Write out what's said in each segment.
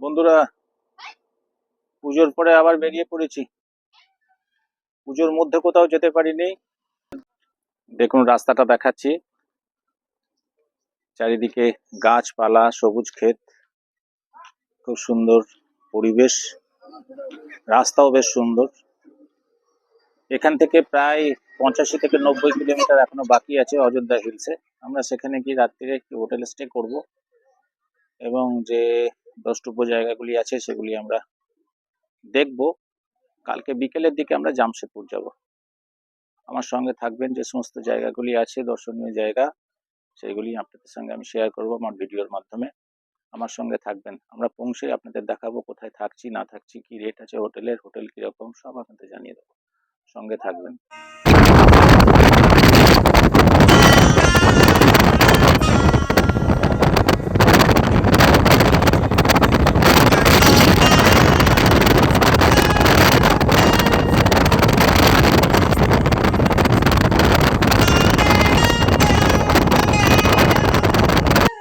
বন্ধুরা, পুজোর পরে আবার বেরিয়ে পড়েছি। পুজোর মধ্যে কোথাও যেতে পারিনি। দেখুন, রাস্তাটা দেখাচ্ছি। চারিদিকে গাছপালা, সবুজ ক্ষেত, খুব সুন্দর পরিবেশ। রাস্তাও বেশ সুন্দর। এখান থেকে প্রায় পঞ্চাশি থেকে নব্বই কিলোমিটার এখনও বাকি আছে অযোধ্যা হিলসে। আমরা সেখানে গিয়ে রাত্রিরে একটি হোটেল স্টে করব। এবং যে দ্রষ্টব্য জায়গাগুলি আছে সেগুলি আমরা দেখব। কালকে বিকেলের দিকে আমরা জামশেদপুর যাব। আমার সঙ্গে থাকবেন যে সমস্ত জায়গাগুলি আছে, দর্শনীয় জায়গা, সেগুলি আপনাদের সঙ্গে আমি শেয়ার করব আমার ভিডিওর মাধ্যমে। আমার সঙ্গে থাকবেন। আমরা পৌঁছে আপনাদের দেখাবো কোথায় থাকছি, না থাকছি, কি রেট আছে হোটেলের হোটেল কীরকম, সব আপনাদের জানিয়ে দেবো। সঙ্গে থাকবেন।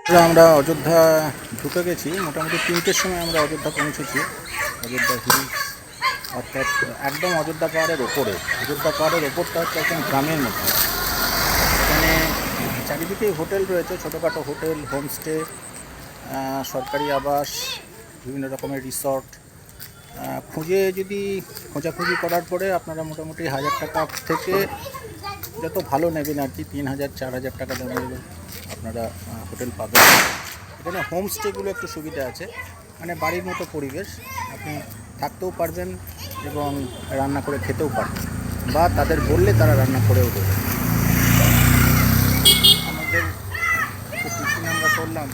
আমরা অযোধ্যা ঢুকে গেছি। মোটামুটি তিনটের সময় আমরা অযোধ্যা পৌঁছেছি। অযোধ্যা হিল অর্থাৎ একদম অযোধ্যা পাহাড়ের ওপরে। অযোধ্যা পাহাড়ের ওপরটা হচ্ছে একদম গ্রামের মধ্যে এখানে চারিদিকেই হোটেল রয়েছে, ছোটোখাটো হোটেল, হোমস্টে সরকারি আবাস, বিভিন্ন রকমের রিসর্ট। খুঁজে যদি খোঁজাখুঁজি করার পরে আপনারা মোটামুটি হাজার টাকা থেকে যত ভালো নেবেন আর কি, তিন হাজার, চার হাজার টাকা দামের আপনারা হোটেল পাবেন। এখানে হোমস্টেগুলো একটু সুবিধা আছে। মানে বাড়ির মতো পরিবেশ। আপনি থাকতেও পারবেন এবং রান্না করে খেতেও পারবেন। বা তাদের বললে তারা রান্না করেও দেবে। আমাদের টিফিন আমরা করলাম।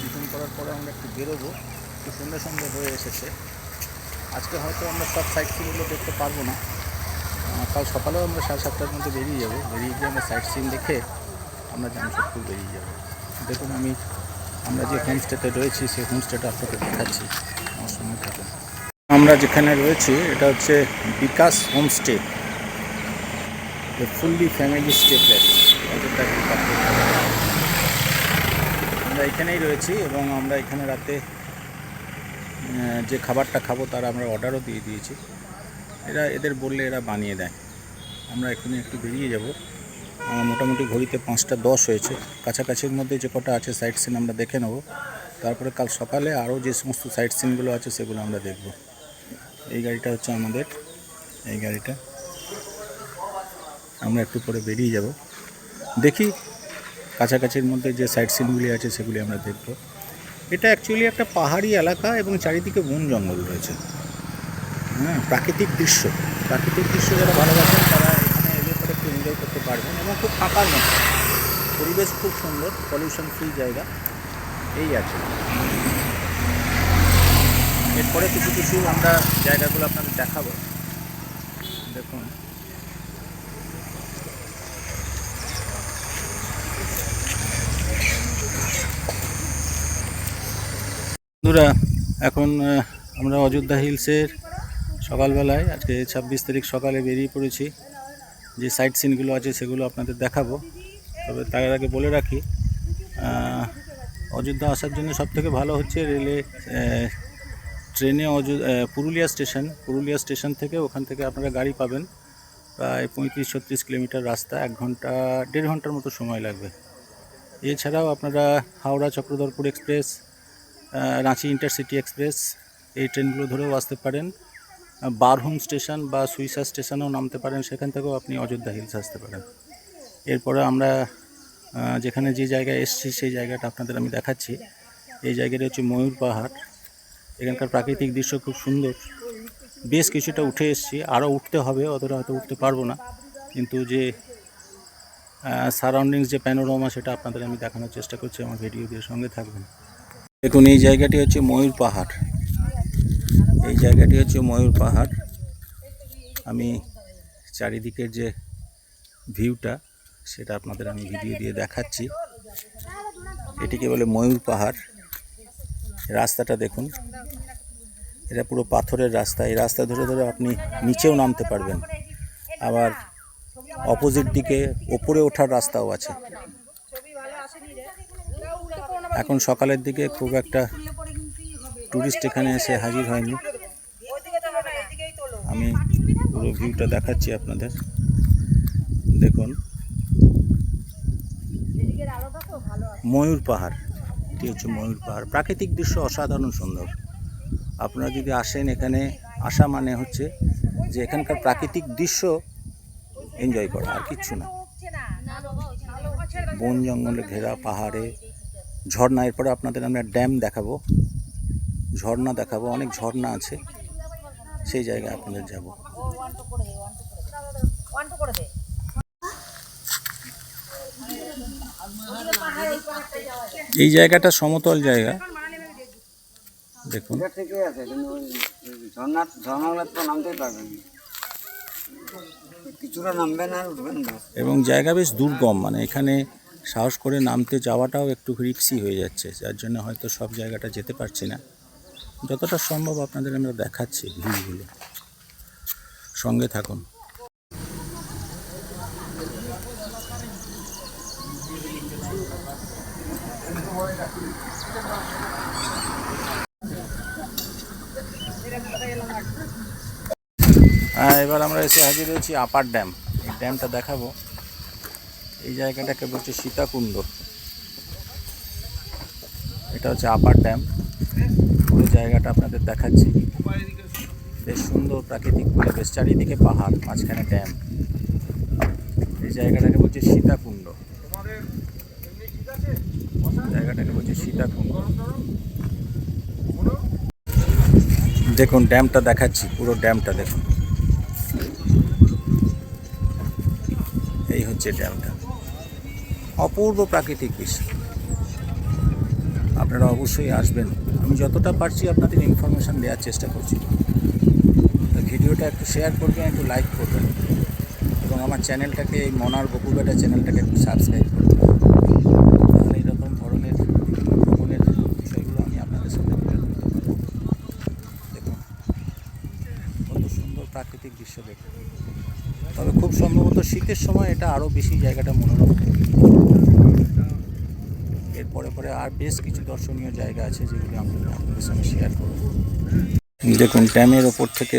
টিফিন করার পরে আমরা একটু বেরোবো। একটু সন্ধ্যে সন্ধ্যে হয়ে এসেছে। আজকে হয়তো আমরা সব সাইট সিনগুলো দেখতে পারব না। কাল সকালেও আমরা সাড়ে সাতটার মধ্যে বেরিয়ে যাব। বেরিয়ে গিয়ে আমরা সাইট সিন দেখে আমরা জামশেদপুর বেরিয়ে যাব। দেখুন আমি, আমরা যে হোমস্টেতে রয়েছি, সেই হোমস্টেটা আপনাকে দেখাচ্ছি। আমার সঙ্গে থাকুন। আমরা যেখানে রয়েছি, এটা হচ্ছে Bikash homestay. Fully family stay place আমরা এখানেই রয়েছি এবং আমরা এখানে রাতে যে খাবারটা খাব তার আমরা অর্ডারও দিয়ে দিয়েছি। এরা, এদের বললে এরা বানিয়ে দেয়। আমরা এখানে একটু বেরিয়ে যাব। মোটামুটি ঘড়িতে পাঁচটা দশ হয়েছে। কাছাকাছির মধ্যে যে কটা আছে সাইট সিন আমরা দেখে নেব। তারপরে কাল সকালে আরও যে সমস্ত সাইট সিনগুলো আছে সেগুলো আমরা দেখব। এই গাড়িটা হচ্ছে আমাদের, এই গাড়িটা। আমরা একটু পরে বেরিয়ে যাব। দেখি কাছাকাছির মধ্যে যে সাইট সিনগুলি আছে সেগুলি আমরা দেখব। এটা অ্যাকচুয়ালি একটা পাহাড়ি এলাকা এবং চারিদিকে বন জঙ্গল রয়েছে। হ্যাঁ প্রাকৃতিক দৃশ্য। প্রাকৃতিক দৃশ্য যারা ভালোবাসেন তারা এখানে এলে পরে একটু এনজয় করতে পারবেন এবং খুব ফাঁকার মতো। পরিবেশ খুব সুন্দর পলিউশন ফ্রি জায়গা। এই আছে এরপরে কিছু কিছু আমরা জায়গাগুলো আপনাদের দেখাবো। দেখুন। বন্ধুরা, এখন আমরা অযোধ্যা হিলসের সকালবেলায়, আজকে ছাব্বিশ তারিখ সকালে বেরিয়ে পড়েছি। যে সাইট সিনগুলো আছে সেগুলো আপনাদের দেখাবো। তবে তার আগে বলে রাখি অযোধ্যা আসার জন্য সবথেকে ভালো হচ্ছে রেলে ট্রেনে অযোধ্যা পুরুলিয়া স্টেশন। পুরুলিয়া স্টেশন থেকে ওখান থেকে আপনারা গাড়ি পাবেন। প্রায় পঁয়ত্রিশ ছত্রিশ কিলোমিটার রাস্তা, এক ঘণ্টা, দেড় ঘণ্টার মতো সময় লাগবে। এছাড়াও আপনারা Howrah Chakradharpur express Ranchi intercity express, এই ট্রেনগুলো ধরেও আসতে পারেন। বারহুম স্টেশন বা সুইসা স্টেশনেও নামতে পারেন, সেখান থেকেও আপনি অযোধ্যা হিলস আসতে পারেন। এরপরে আমরা যেখানে যে জায়গায় এসেছি, সেই জায়গাটা আপনাদের আমি দেখাচ্ছি। এই জায়গাটা হচ্ছে ময়ূর পাহাড়। এখানকার প্রাকৃতিক দৃশ্য খুব সুন্দর। বেশ কিছুটা উঠে এসেছি। আরও উঠতে হবে, অতটা হয়তো উঠতে পারব না। কিন্তু যে সারাউন্ডিংস যে প্যানোরামা সেটা আপনাদের আমি দেখানোর চেষ্টা করছি। আমার ভিডিও দিয়ে সঙ্গে থাকবেন। দেখুন, এই জায়গাটি হচ্ছে ময়ূর পাহাড়। এই জায়গাটি হচ্ছে ময়ূর পাহাড়। আমি চারিদিকের যে ভিউটা, সেটা আপনাদের আমি ভিডিও দিয়ে দেখাচ্ছি। এটিকে বলে ময়ূর পাহাড়। রাস্তাটা দেখুন, এটা পুরো পাথরের রাস্তা। এই রাস্তা ধরে ধরে আপনি নিচেও নামতে পারবেন। আবার অপোজিট দিকে ওপরে ওঠার রাস্তাও আছে। এখন সকালের দিকে খুব একটা ট্যুরিস্ট এখানে এসে হাজির হয়নি। আমি পুরো ভিউটা দেখাচ্ছি আপনাদের। দেখুন। ময়ূর পাহাড়। এটি হচ্ছে ময়ূর পাহাড়। প্রাকৃতিক দৃশ্য অসাধারণ সুন্দর। আপনারা যদি আসেন এখানে, আসা মানে হচ্ছে যে এখানকার প্রাকৃতিক দৃশ্য এনজয় করা, আর কিচ্ছু না। বন জঙ্গলে ঘেরা পাহাড়ে, ঝর্ণা। এরপরে আপনাদের আমরা ড্যাম দেখাবো। ঝর্ণা দেখাবো। অনেক ঝর্ণা আছে। সেই জায়গায় আপনাদের যাব। এই জায়গাটা সমতল জায়গা। দেখুন। এবং জায়গা বেশ দুর্গম মানে এখানে সাহস করে নামতে যাওয়াটাও একটু রিক্সি হয়ে যাচ্ছে, যার জন্য হয়তো সব জায়গাটা যেতে পারছি না। যতটা সম্ভব আপনাদের আমরা দেখাচ্ছি ভিউগুলো সঙ্গে থাকুন। হ্যাঁ এবার আমরা এসে হাজির হয়েছি আপার ড্যাম। এই ড্যামটা দেখাবো। এই জায়গাটাকে বলছে সীতাকুণ্ড। এটা হচ্ছে আপার ড্যাম। জায়গাটা আপনাদের দেখাচ্ছি। বেশ সুন্দর প্রাকৃতিক পরিবেশ চারিদিকে পাহাড়, মাঝখানে ড্যাম। এই জায়গাটাকে বলছে সীতাকুণ্ড। জায়গাটাকে বলছে সীতাকুণ্ড। দেখুন, ড্যামটা দেখাচ্ছি, পুরো ড্যামটা দেখুন। এই হচ্ছে ড্যামটা। অপূর্ব প্রাকৃতিক দৃশ্য। আপনারা অবশ্যই আসবেন। আমি যতটা পারছি আপনাদের ইনফরমেশান দেওয়ার চেষ্টা করছি। ভিডিওটা একটু শেয়ার করবেন, একটু লাইক করবেন এবং আমার চ্যানেলটাকে এই মনার বকুবেটা চ্যানেলটাকে একটু সাবস্ক্রাইব করবেন। ধরনের ভ্রমণের বিষয়গুলো আমি কত সুন্দর প্রাকৃতিক দৃশ্য দেখুন। তবে খুব সম্ভবত শীতের সময় এটা আরও বেশি জায়গাটা মনোরম থাকবে এরপরে পরে আর বেশ কিছু দর্শনীয় জায়গা আছে যেগুলো আমি আপনাদের সঙ্গে শেয়ার করব। দেখুন ড্যামের ওপর থেকে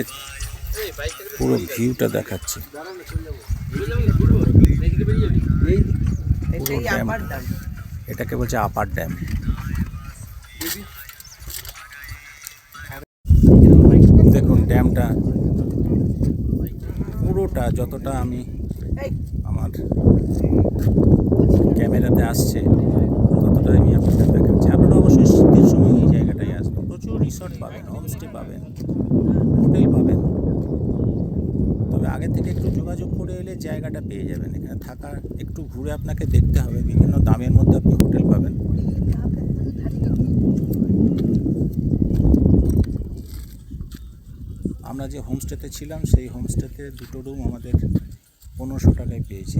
পুরো ভিউটা দেখাচ্ছি। পুরো ড্যাম। এটাকে বলছে আপার ড্যাম দেখুন ড্যামটা পুরোটা যতটা আমি আমার ক্যামেরাতে আসছে ততটা আমি আপনাদের দেখাচ্ছি। আপনারা অবশ্যই শীতের সময় এই জায়গাটায় আসবেন। প্রচুর রিসর্ট পাবেন হোমস্টে পাবেন হোটেল পাবেন। তবে আগে থেকে একটু যোগাযোগ করে এলে জায়গাটা পেয়ে যাবেন এখানে। থাকা, একটু ঘুরে আপনাকে দেখতে হবে। বিভিন্ন দামের মধ্যে আপনি হোটেল পাবেন। আমরা যে হোমস্টেতে ছিলাম, সেই হোমস্টেতে দুটো রুম আমাদের পনেরোশো টাকায় পেয়েছি।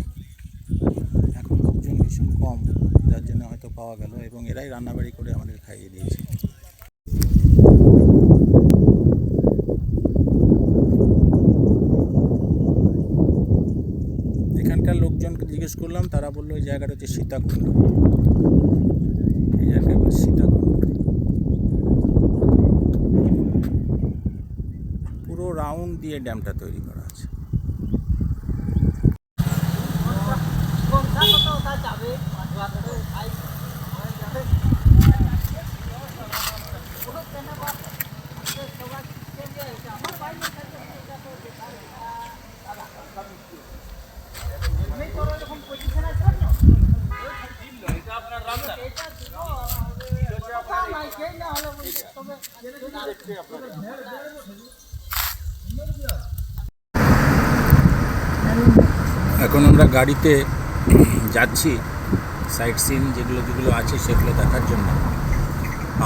ভীষণ কম, যার জন্য হয়তো পাওয়া গেল এবং এরাই রান্নাবাড়ি করে আমাদের খাইয়ে দিয়েছে। এখানকার লোকজনকে জিজ্ঞেস করলাম, তারা বলল এই জায়গাটা হচ্ছে সীতাকুণ্ড। এই জায়গাটা সীতাকুণ্ড। পুরো রাউন্ড দিয়ে ড্যামটা তৈরি করা আছে। এখন আমরা গাড়িতে যাচ্ছি সাইট সিন যেগুলো যেগুলো আছে সেগুলো দেখার জন্য।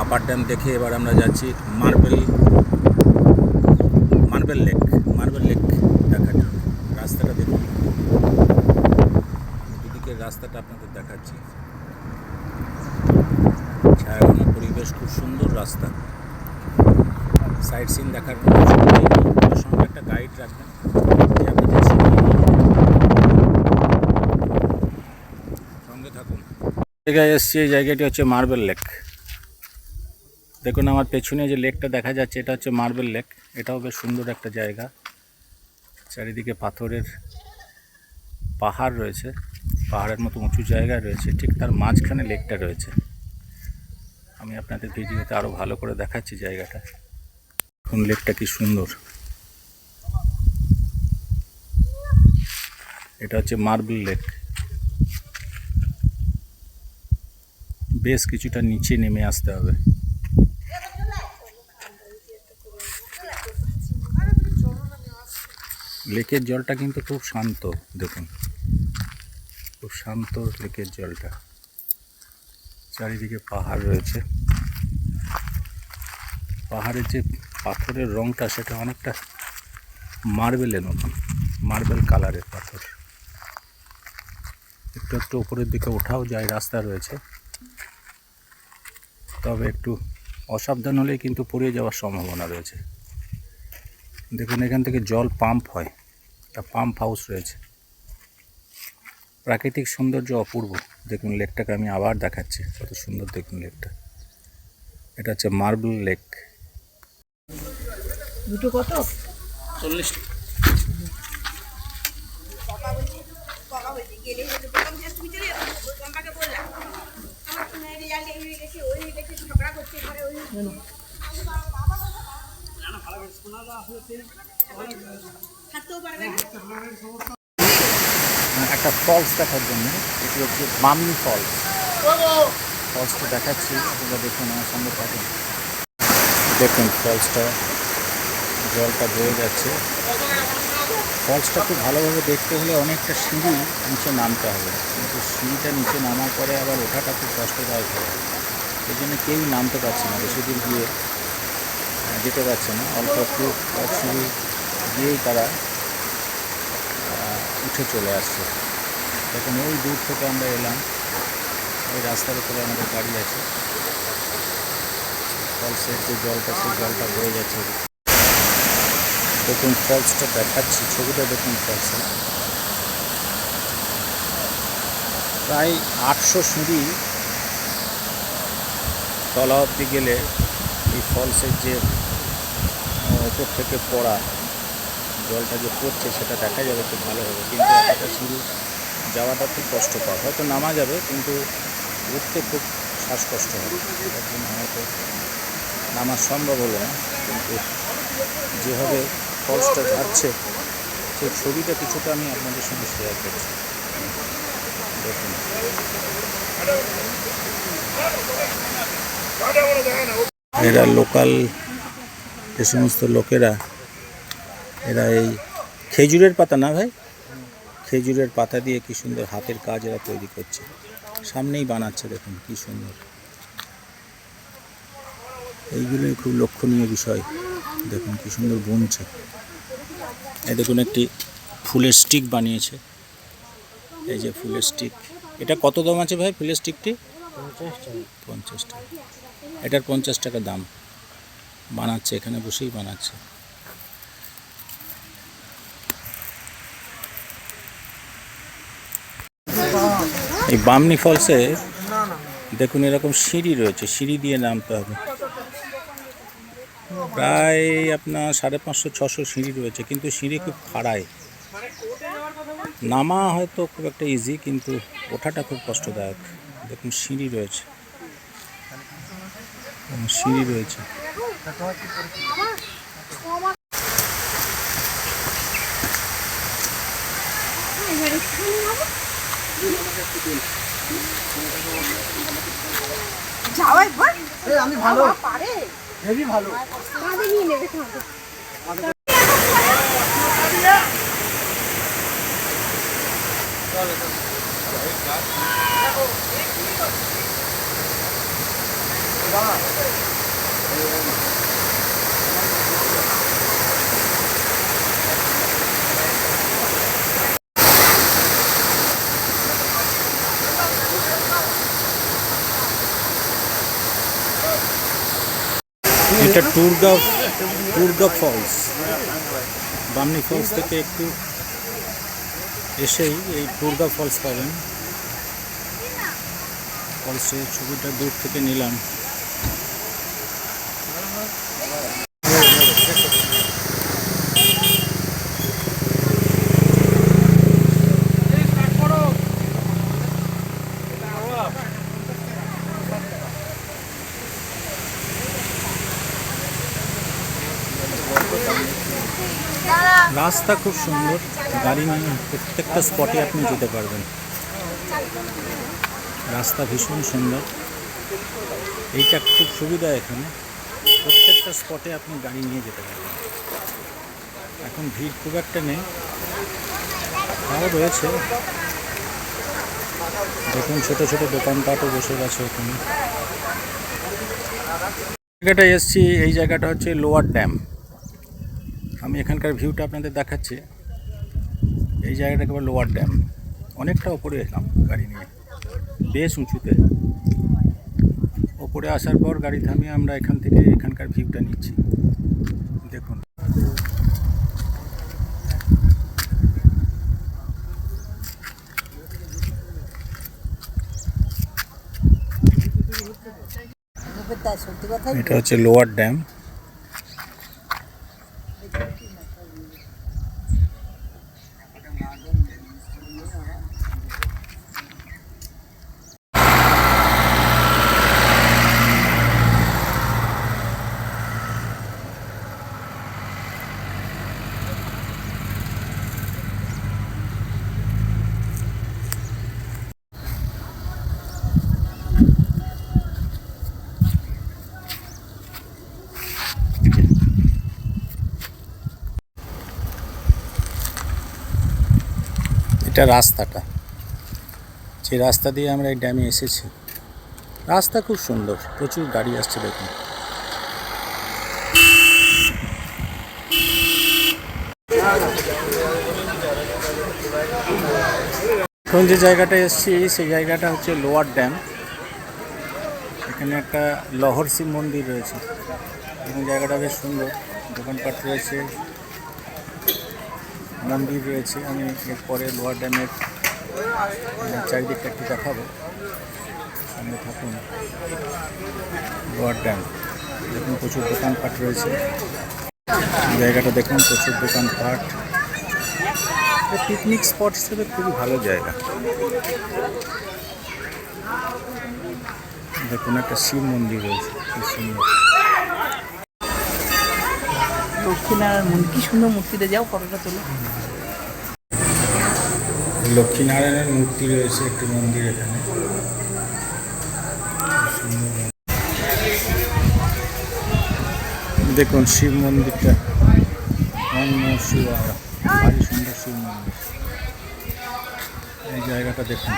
আপার ড্যাম দেখে এবার আমরা যাচ্ছি marble marble lake marble lake দেখার জন্য। রাস্তাটা দেখুন। দুদিকের রাস্তাটা আপনাদের দেখাচ্ছি। ছায়াঘন পরিবেশ, খুব সুন্দর রাস্তা। সাইট সিন দেখার সঙ্গে একটা গাইড রাখবেন সঙ্গে থাকুন। জায়গায় এসছি, এই জায়গাটি হচ্ছে মার্বেল লেক। দেখুন আমার পেছনে যে লেকটা দেখা যাচ্ছে, এটা হচ্ছে মার্বেল লেক। এটাও বেশ সুন্দর একটা জায়গা। চারিদিকে পাথরের পাহাড় রয়েছে, পাহাড়ের মতো উঁচু জায়গা রয়েছে, ঠিক তার মাঝখানে লেকটা রয়েছে। আমি আপনাদের ভিডিওতে আরও ভালো করে দেখাচ্ছি জায়গাটা। এখন লেকটা কি সুন্দর। এটা হচ্ছে মার্বেল লেক। বেশ কিছুটা নিচে নেমে আসতে হবে। লেকের জলটা কিন্তু খুব শান্ত, দেখুন। খুব শান্ত লেকের জলটা। চারিদিকে পাহাড় রয়েছে। পাহাড়ের যে পাথরের রংটা, সেটা অনেকটা মার্বেলের মতন মার্বেল কালারের পাথর। একটু একটু উপরের দিকে ওঠাও যায় রাস্তা রয়েছে। তবে একটু অসাবধান হলেই কিন্তু পড়ে যাওয়ার সম্ভাবনা রয়েছে। দেখুন, এখান থেকে জল পাম্প হয়, একটা পাম্প হাউস রয়েছে। প্রাকৃতিক সৌন্দর্য অপূর্ব। দেখুন, লেকটাকে আমি আবার দেখাচ্ছি। কত সুন্দর দেখুন লেকটা। এটা হচ্ছে মার্বেল লেক। দুটো কত? চল্লিশ। একটা ফলস দেখার জন্য। এটি হচ্ছে মামনি ফলস ফলসটা দেখাচ্ছি আপনারা দেখুন আমার সঙ্গে থাকুন দেখুন ফলসটা জলটা বয়ে যাচ্ছে। ফলসটা খুব ভালোভাবে দেখতে হলে অনেকটা সিঁড়ি নিচে নামতে হবে। কিন্তু সিঁড়িটা নিচে নামার পরে আবার ওঠাটা খুব কষ্টদায়ক হবে। এই জন্য কেউই নামতে পারছে না, বেশি দূর গিয়ে যেতে পারছে না। অল্প একটু এক সিঁড়ি গিয়েই তারা উঠে চলে আসছে। দেখুন ওই দূর থেকে আমরা এলাম। ওই রাস্তার উপরে আমাদের গাড়ি আছে। ফলসের যে জলটা, সেই জলটা বয়ে যাচ্ছে। দেখুন ফলসটা দেখাচ্ছি, ছবিটা দেখুন ফলসে প্রায় আটশো সিঁড়ি তলা অব্দি গেলে এই ফলসের যে ওপর থেকে পড়া জলটা যে পড়ছে সেটা দেখা যাবে, খুব ভালো হবে। কিন্তু একটা সিঁড়ি যাওয়াটা খুব কষ্টকর। হয়তো নামা যাবে, কিন্তু উঠতে খুব শ্বাসকষ্ট হবে। হয়তো নামা সম্ভব হলো না, কিন্তু যেভাবে ফলসটা যাচ্ছে সেই ছবিটা কিছুটা আমি আপনাদের সঙ্গে শেয়ার করছি। দেখুন। এরা লোকাল যে সমস্ত লোকেরা, এরা এই খেজুরের পাতা না ভাই? খেজুরের পাতা দিয়ে কি সুন্দর হাতের কাজ এরা তৈরি করছে। সামনেই বানাচ্ছে, দেখুন কি সুন্দর। এইগুলোই খুব লক্ষণীয় বিষয়। দেখুন কি সুন্দর বুনছে। এই দেখুন একটি ফুলের স্টিক বানিয়েছে। এই যে ফুলের স্টিক এটা কত দাম আছে ভাই ফুলের স্টিকটি পঞ্চাশ টাকা। এটার পঞ্চাশ টাকা দাম। বানাচ্ছে, এখানে বসেই বানাচ্ছে। এই বামনি ফলসে দেখুন এরকম সিঁড়ি রয়েছে, সিঁড়ি দিয়ে নামতে হবে। প্রায় আপনার সাড়ে পাঁচশো ছশো সিঁড়ি রয়েছে কিন্তু সিঁড়ি খুব খাড়ায় নামা হয়তো খুব একটা ইজি কিন্তু ওঠাটা খুব কষ্টদায়ক। দেখুন সিঁড়ি রয়েছে। সিঁড়ি রয়েছে। যাও একবার। আমি ভালো। পারে। হেভি ভালো কাঁধে নিয়ে নেবে কাঁধে এটা টুরগা টুরগা ফলস। বামনি ফলস থেকে একটু এসেই এই টুরগা ফলস পাবেন। ফলসের ছবিটা দূর থেকে নিলাম। রাস্তা খুব সুন্দর। গাড়ি নিয়ে প্রত্যেকটা স্পটে আপনি যেতে পারবেন। রাস্তা ভীষণ সুন্দর। এইটা খুব সুবিধা এখানে। প্রত্যেকটা স্পটে আপনি গাড়ি নিয়ে যেতে পারবেন। এখন ভিড় খুব একটা নেই। তাও রয়েছে। দেখুন, ছোট ছোট দোকানপাটও বসে গেছে ওখানে জায়গাটায় এসছি এই জায়গাটা হচ্ছে লোয়ার ড্যাম। আমি এখানকার ভিউটা আপনাদের দেখাচ্ছি। এই জায়গাটা একেবারে লোয়ার ড্যাম। অনেকটা ওপরে এলাম গাড়ি নিয়ে। বেশ উঁচুতে। ওপরে আসার পর গাড়ি থামিয়ে আমরা এখান থেকে এখানকার ভিউটা নিচ্ছি। দেখুন। এটা হচ্ছে লোয়ার ড্যাম। এটা রাস্তাটা। যে রাস্তা দিয়ে আমরা এই ড্যামে এসেছি। রাস্তা খুব সুন্দর, প্রচুর গাড়ি আসছে দেখুন। এখন যে জায়গাটা এসেছি, সেই জায়গাটা হচ্ছে লোয়ার ড্যাম। এখানে একটা লহর মন্দির রয়েছে। এবং জায়গাটা বেশ সুন্দর। দোকানপাট রয়েছে। মন্দির রয়েছে, আমি এরপরে লোয়ার ড্যামের চারিদিকটা একটু দেখাবো। সামনে থাকুন, লোয়ার ড্যাম। দেখুন, প্রচুর দোকানপাট রয়েছে। জায়গাটা দেখুন, প্রচুর দোকানপাট। পিকনিক স্পট হিসেবে খুবই ভালো জায়গা। দেখুন, একটা শিব মন্দির রয়েছে খুব সুন্দর লক্ষ্মীনারায়ণ কি সুন্দর মূর্তিতে যাও ফটোটা তোলো। লক্ষ্মীনারায়ণের মূর্তি রয়েছে একটি মন্দির এখানে। দেখুন শিব মন্দিরটা। শিব ভারী সুন্দর শিব মন্দির। এই জায়গাটা দেখুন।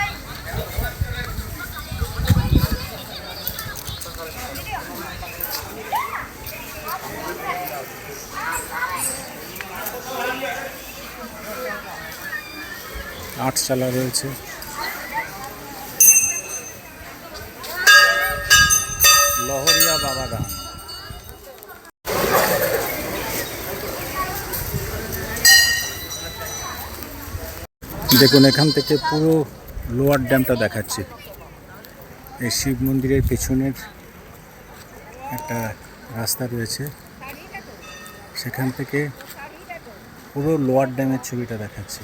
আটচালা রয়েছে। লহরিয়া বাবা গান। দেখুন, এখান থেকে পুরো লোয়ার ড্যামটা দেখাচ্ছে। এই শিব মন্দিরের পেছনের একটা রাস্তা রয়েছে। সেখান থেকে পুরো লোয়ার ড্যামের ছবিটা দেখাচ্ছে।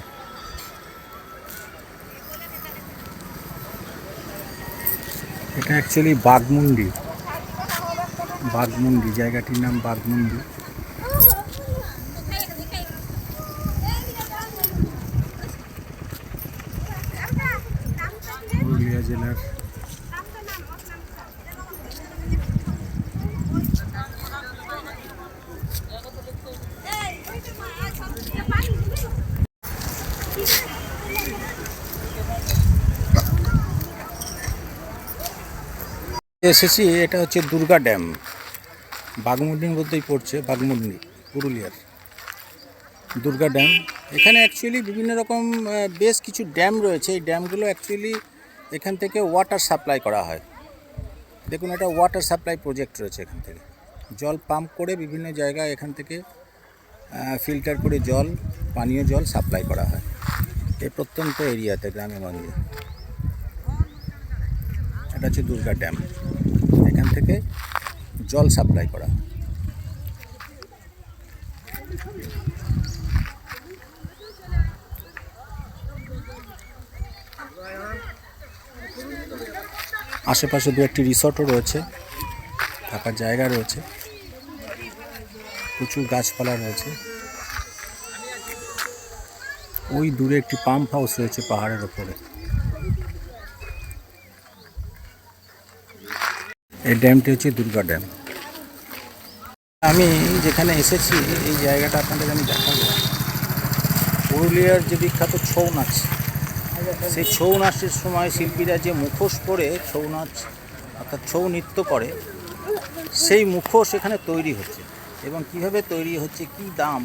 এটা অ্যাকচুয়ালি বাঘমুন্ডি বাঘমুন্ডি জায়গাটির নাম বাঘমুন্ডি পুরুলিয়া জেলার এসেছি, এটা হচ্ছে দুর্গা ড্যাম। বাগমুন্ডির মধ্যেই পড়ছে বাগমুন্ডি পুরুলিয়ার। দুর্গা ড্যাম। এখানে অ্যাকচুয়ালি বিভিন্ন রকম বেশ কিছু ড্যাম রয়েছে। এই ড্যামগুলো অ্যাকচুয়ালি এখান থেকে ওয়াটার সাপ্লাই করা হয়। দেখুন এটা ওয়াটার সাপ্লাই প্রজেক্ট রয়েছে এখান থেকে। জল পাম্প করে বিভিন্ন জায়গায় এখান থেকে ফিল্টার করে জল, পানীয় জল সাপ্লাই করা হয়। এই প্রত্যন্ত এরিয়াতে গ্রামে গঞ্জে। এটা হচ্ছে দুর্গা ড্যাম। এখান থেকে জল সাপ্লাই করা। আশেপাশে দু একটি রিসর্টও রয়েছে, থাকার জায়গা রয়েছে, প্রচুর গাছপালা রয়েছে। ওই দূরে একটি পাম্প হাউস রয়েছে পাহাড়ের ওপরে। এই ড্যামটি হচ্ছে দুর্গা ড্যাম। আমি যেখানে এসেছি, এই জায়গাটা আপনাদের আমি দেখাবো। পুরুলিয়ার যে বিখ্যাত ছৌ নাচ, সেই ছৌ নাচের সময় শিল্পীরা যে মুখোশ পরে ছৌ নাচ, অর্থাৎ ছৌ নৃত্য করে, সেই মুখোশ এখানে তৈরি হচ্ছে। এবং কীভাবে তৈরি হচ্ছে, কি দাম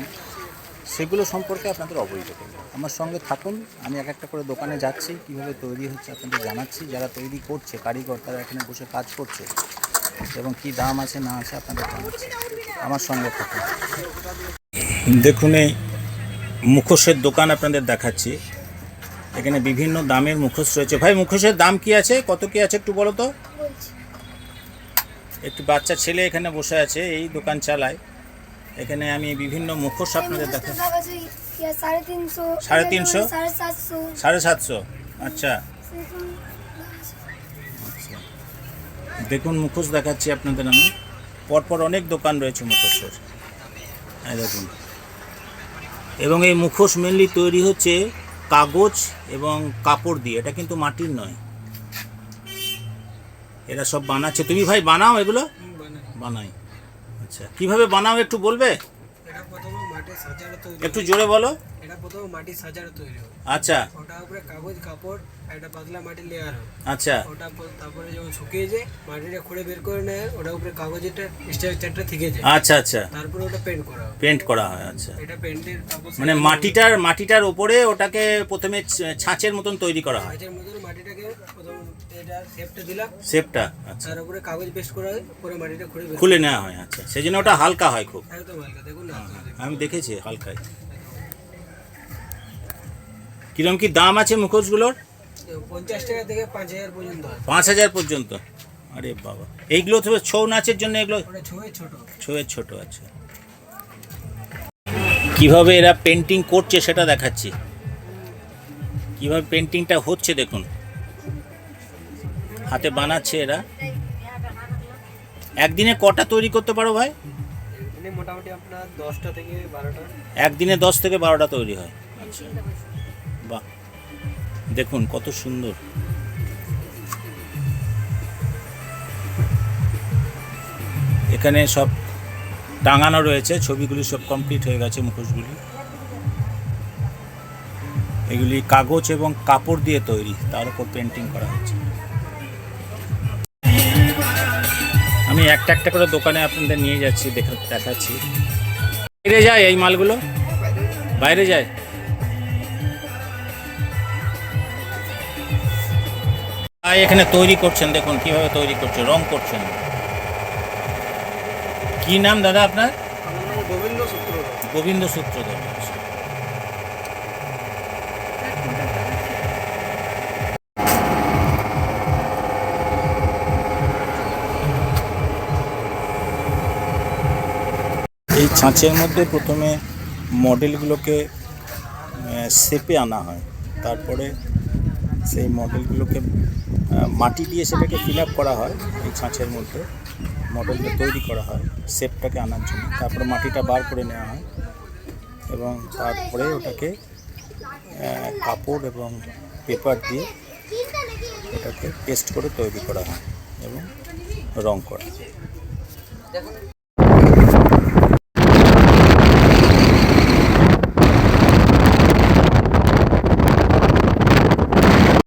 সেগুলো সম্পর্কে আপনাদের অবহিত করব। আমার সঙ্গে থাকুন আমি এক একটা করে দোকানে যাচ্ছি কীভাবে তৈরি হচ্ছে আপনাদের জানাচ্ছি। যারা তৈরি করছে কারিগর তারা এখানে বসে কাজ করছে এবং কি দাম আছে না আছে আপনাদের জানাচ্ছি। আমার সঙ্গে থাকুন। দেখুন এই মুখোশের দোকান আপনাদের দেখাচ্ছি। এখানে বিভিন্ন দামের মুখোশ রয়েছে। ভাই মুখোশের দাম কি আছে? কত কি আছে একটু বলো তো? একটি বাচ্চা ছেলে এখানে বসে আছে এই দোকান চালায়। এখানে আমি বিভিন্ন মুখোশ আপনাদের দেখা সাড়ে তিনশো সাড়ে সাতশো। আচ্ছা। দেখুন মুখোশ দেখাচ্ছি আপনাদের আমি। পরপর অনেক দোকান রয়েছে মুখোশের। এই দেখুন। এবং এই মুখোশ মেনলি তৈরি হচ্ছে কাগজ এবং কাপড় দিয়ে। এটা কিন্তু মাটির নয়। এরা সব বানাচ্ছে। তুমি ভাই বানাও এগুলো? বানাই। আচ্ছা কীভাবে বানাও একটু বলবে? একটু জোরে বলো। এটা প্রথমে মাটির সাজানো তৈরি হয়। আচ্ছা। ওটা উপরে কাগজ কাপড় একটা পাতলা মাটির লেয়ার হয়। আচ্ছা। ওটা তারপরে যখন শুকিয়ে যায় মাটিটা খুঁড়ে বের করে নেয় ওটা উপরে কাগজের স্ট্রাকচারটা থেকে যায়। আচ্ছা আচ্ছা। তারপরে ওটা পেন্ট করা হয়। পেন্ট করা হয় আচ্ছা। এটা পেন্টের মানে মাটিটার মাটিটার উপরে ওটাকে প্রথমে ছাঁচের মতন তৈরি করা হয়। মাছের মতন মাটিটাকে প্রথম এটা শেপটা দিলাম। শেপটা আচ্ছা। তার উপরে কাগজ পেস্ট করা হয় পরে মাটিটা খুঁড়ে খুলে নেওয়া হয় আচ্ছা। সেই জন্য ওটা হালকা হয় খুব। একদম হালকা দেখুন না। আমি দেখেছি হালকাই। কিরম কি দাম আছে মুখোশগুলোর? পঞ্চাশ টাকা থেকে পাঁচ হাজার পর্যন্ত। পাঁচ হাজার পর্যন্ত আরে বাবা। এইগুলো তো ছৌ নাচের জন্য এগুলো ছৌয়ের ছোট আছে কীভাবে এরা পেন্টিং করছে সেটা দেখাচ্ছি। কীভাবে পেন্টিংটা হচ্ছে দেখুন। হাতে বানাচ্ছে এরা। একদিনে কটা তৈরি করতে পারো ভাই? মোটামুটি আপনার দশটা থেকে বারোটা। একদিনে দশ থেকে বারোটা তৈরি হয়। আচ্ছা। দেখুন কত সুন্দর। এখানে সব টাঙানো রয়েছে, ছবিগুলি সব কমপ্লিট হয়ে গেছে মুখোশগুলি। এগুলি কাগজ এবং কাপড় দিয়ে তৈরি, তার উপর পেন্টিং করা হচ্ছে আমি একটা একটা করে দোকানে আপনাদের নিয়ে যাচ্ছি, দেখা দেখাচ্ছি। বাইরে যায় এই মালগুলো? বাইরে যায়? ভাই এখানে তৈরি করছেন, দেখুন কীভাবে তৈরি করছে, রং করছেন। কি নাম দাদা আপনার? গোবিন্দ সূত্র গোবিন্দ সূত্রধর। এই ছাঁচের মধ্যে প্রথমে মডেলগুলোকে শেপে আনা হয়। তারপরে সেই মডেলগুলোকে মাটি দিয়ে সেটাকে ফিল করা হয়, এই ছাঁচের মধ্যে। মডেলটা তৈরি করা হয় শেপটাকে আনার জন্য। তারপরে মাটিটা বার করে নেওয়া হয় এবং তারপরে ওটাকে কাপড় এবং পেপার দিয়ে ওটাকে পেস্ট করে তৈরি করা হয় এবং রং করা